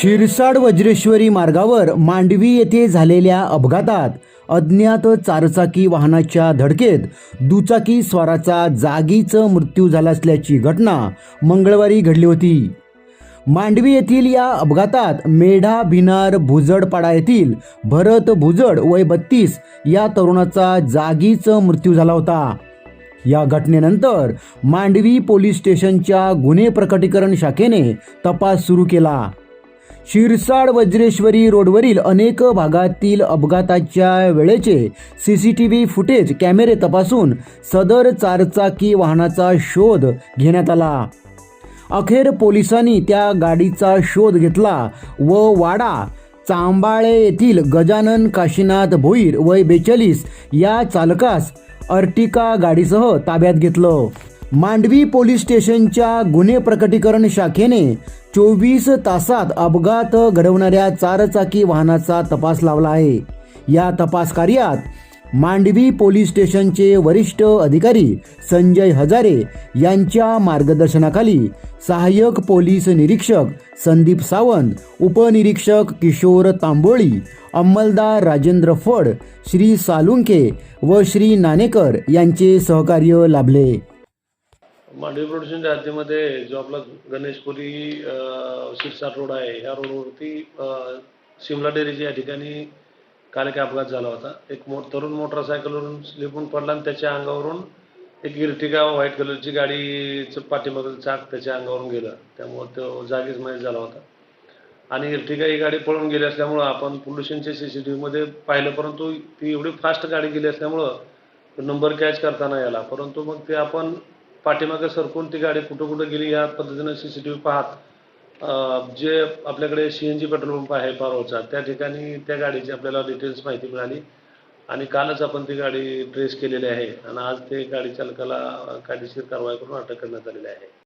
शिरसाड वज्रेश्वरी मार्गावर मांडवी येथे झालेल्या अपघातात अज्ञात चारचाकी वाहनाच्या धडकेत दुचाकी स्वाराचा जागीच मृत्यू झाला असल्याची घटना मंगळवारी घडली होती. मांडवी येथील या अपघातात मेढा भिनार भुजडपाडा येथील भरत भुजड वय बत्तीस या तरुणाचा जागीच मृत्यू झाला होता. या घटनेनंतर मांडवी पोलीस स्टेशनच्या गुन्हे प्रकटीकरण शाखेने तपास सुरू केला. शिरसाड वज्रेश्वरी रोडवरील अनेक भागातील अपघाताच्या वेळेचे C C T V footage कॅमेरे तपासून सदर चारचाकी वाहनाचा शोध घेण्यात आला. अखेर पोलिसांनी त्या गाडीचा शोध घेतला व वाडा चांबाळे येथील गजानन काशीनाथ भोईर वय बेचाळीस या चालकास अर्टिका गाडीसह ताब्यात घेतलं. मांडवी पोलीस स्टेशनच्या गुन्हे प्रकटीकरण शाखेने चोवीस तासात अपघात घडवणाऱ्या चारचाकी वाहनाचा तपास लावला आहे. या तपास कार्यात मांडवी पोलीस स्टेशनचे वरिष्ठ अधिकारी संजय हजारे यांच्या मार्गदर्शनाखाली सहाय्यक पोलीस निरीक्षक संदीप सावंत उपनिरीक्षक किशोर तांबोळी अंमलदार राजेंद्र फड श्री सालुंके व श्री नाणेकर यांचे सहकार्य लाभले. मांडवी प्रोडक्शनच्या हद्दीमध्ये जो आपला गणेशपुरी अं, शिरसाट रोड आहे या रोडवरती शिमला डेअरीच्या या ठिकाणी काल एक अपघात झाला होता. एक मो तरुण मोटरसायकलवरून स्लिपून पडला आणि त्याच्या अंगावरून एक इर्टिगा व्हाईट कलरची गाडीचं पाठीमागचं चाक त्याच्या अंगावरून गेलं. त्यामुळं तो जागीच मयत झाला होता. आणि इर्टिगा ही गाडी पळून गेली असल्यामुळं आपण पोल्युशनच्या सी सी टी व्हीमध्ये पाहिलं परंतु ती एवढी फास्ट गाडी गेली असल्यामुळं नंबर कॅच करता नाही आला परंतु मग ते आपण पाठीमागे सरकून ती गाडी कुठं कुठं गेली या पद्धतीनं सी सी टी व्ही पाहत जे आपल्याकडे C N G petrol pump आहे पारोचा त्या ठिकाणी त्या गाडीची आपल्याला डिटेल्स माहिती मिळाली. आणि कालच आपण ती गाडी ट्रेस केलेली आहे. आणि आज ते गाडी चालकाला कायदेशीर कारवाई करून अटक करण्यात आलेली आहे.